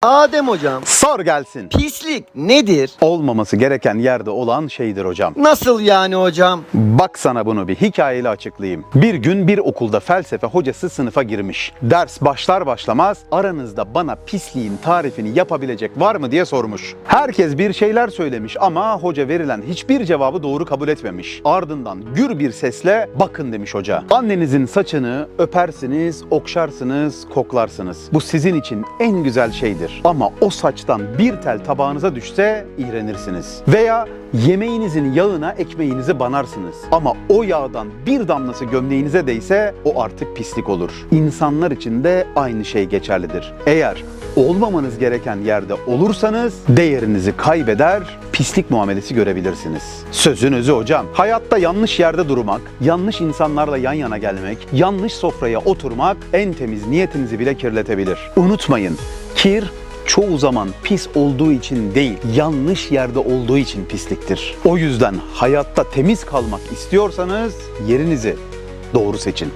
Oh! Adem hocam, Sor gelsin. pislik nedir? Olmaması gereken yerde olan şeydir hocam. Nasıl yani hocam? Bak sana bunu bir hikayeyle açıklayayım. Bir gün bir okulda felsefe hocası sınıfa girmiş. Ders başlar başlamaz aranızda bana pisliğin tarifini yapabilecek var mı diye sormuş. Herkes bir şeyler söylemiş ama hoca verilen hiçbir cevabı doğru kabul etmemiş. Ardından gür bir sesle bakın demiş hoca. Annenizin saçını öpersiniz, okşarsınız, koklarsınız. Bu sizin için en güzel şeydir. Ama o saçtan bir tel tabağınıza düşse iğrenirsiniz. Veya Yemeğinizin yağına ekmeğinizi banarsınız. Ama o yağdan bir damlası gömleğinize değse o artık pislik olur. İnsanlar için de aynı şey geçerlidir. Eğer olmamanız gereken yerde olursanız değerinizi kaybeder, pislik muamelesi görebilirsiniz. Sözün özü hocam. Hayatta yanlış yerde durmak, yanlış insanlarla yan yana gelmek, yanlış sofraya oturmak en temiz niyetinizi bile kirletebilir. Unutmayın, kir çoğu zaman pis olduğu için değil, yanlış yerde olduğu için pisliktir. O yüzden hayatta temiz kalmak istiyorsanız yerinizi doğru seçin.